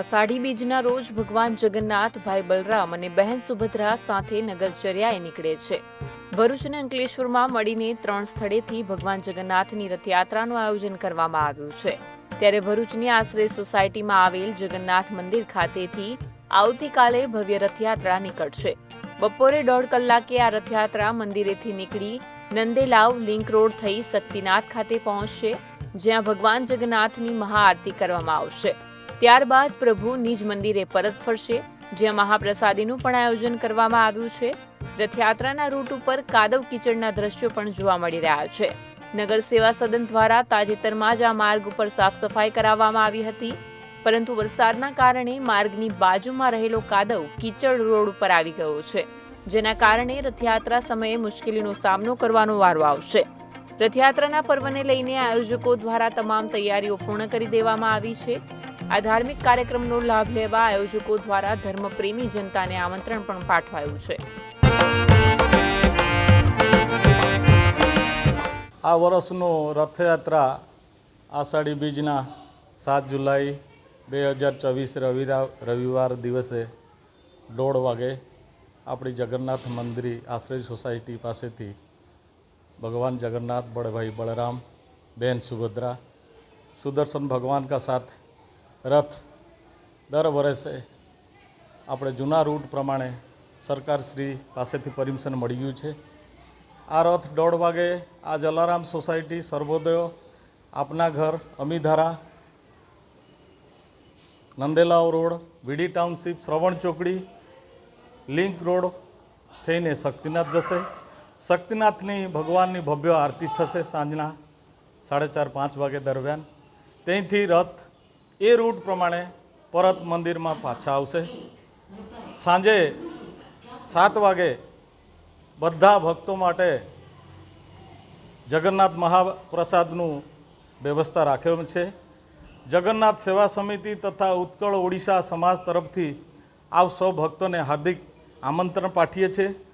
અષાઢી બીજના રોજ ભગવાન જગન્નાથ ભાઈ બલરામ અને બહેન સુભદ્રા સાથે નગરચર્યાએ નીકળે છે. ભરૂચ અને અંકલેશ્વરમાં મળીને ત્રણ સ્થળેથી ભગવાન જગન્નાથની રથયાત્રાનું આયોજન કરવામાં આવ્યું છે. ત્યારે ભરૂચની આશ્રય સોસાયટીમાં આવેલ જગન્નાથ મંદિર ખાતેથી આવતીકાલે ભવ્ય રથયાત્રા નીકળશે. બપોરે દોઢ કલાકે આ રથયાત્રા મંદિરેથી નીકળી નંદેલાવ લિંક રોડ થઈ શક્તિનાથ ખાતે પહોંચશે, જ્યાં ભગવાન જગન્નાથની મહાઆરતી કરવામાં આવશે. ત્યારબાદ પ્રભુ નિજ મંદિરે પરત ફરશે, જ્યાં મહાપ્રસાદીનું પણ આયોજન કરવામાં આવ્યું છે. રથયાત્રાના રૂટ ઉપર કાદવ કીચડના દ્રશ્યો પણ જોવા મળી રહ્યા છે. નગર સેવા સદન દ્વારા તાજેતરમાં જ આ માર્ગ ઉપર સાફ સફાઈ કરાવવામાં આવી હતી. પરંતુ વરસાદના કારણે માર્ગની બાજુમાં રહેલો કાદવ કીચડ રોડ ઉપર આવી ગયો છે, જેના કારણે રથયાત્રા સમયે મુશ્કેલીનો સામનો કરવાનો વારો આવશે. રથયાત્રાના પર્વને લઈને આયોજકો દ્વારા તમામ તૈયારીઓ પૂર્ણ કરી દેવામાં આવી છે. આ ધાર્મિક કાર્યક્રમનો લાભ લેવા આયોજકો દ્વારા ધર્મપ્રેમી જનતાને આમંત્રણ પણ પાઠવાયું છે. આ વર્ષનો રથયાત્રા આષાઢી બીજના સાત જુલાઈ બે હજાર ચોવીસ રવિવાર દિવસે દોઢ વાગે આપણી જગન્નાથ મંદિર આશ્રય સોસાયટી પાસેથી ભગવાન જગન્નાથ, બળભાઈ બળરામ, બેન સુભદ્રા, સુદર્શન ભગવાન કા સાથ રથ દર વર્ષે આપણે જૂના રૂટ પ્રમાણે સરકારશ્રી પાસેથી પરમિશન મળી ગયું છે. આ રથ દોઢ વાગે આ જલારામ સોસાયટી સર્વોદય આપના ઘર Amidhara Nandelav road, VD township, Shravan ચોકડી, લિંક રોડ થઈને શક્તિનાથ જશે. શક્તિનાથની ભગવાનની ભવ્ય આરતી થશે સાંજના સાડા ચાર પાંચ વાગે દરમિયાન. ત્યાંથી રથ એ રૂટ પ્રમાણે પરત મંદિરમાં પાછા આવશે. સાંજે સાત વાગે બધા ભક્તો માટે જગન્નાથ મહાપ્રસાદનું વ્યવસ્થા રાખેલ છે. જગન્નાથ સેવા સમિતિ તથા ઉત્કળ ઓડિશા સમાજ તરફથી આવ સૌ ભક્તોને હાર્દિક આમંત્રણ પાઠવીએ છીએ.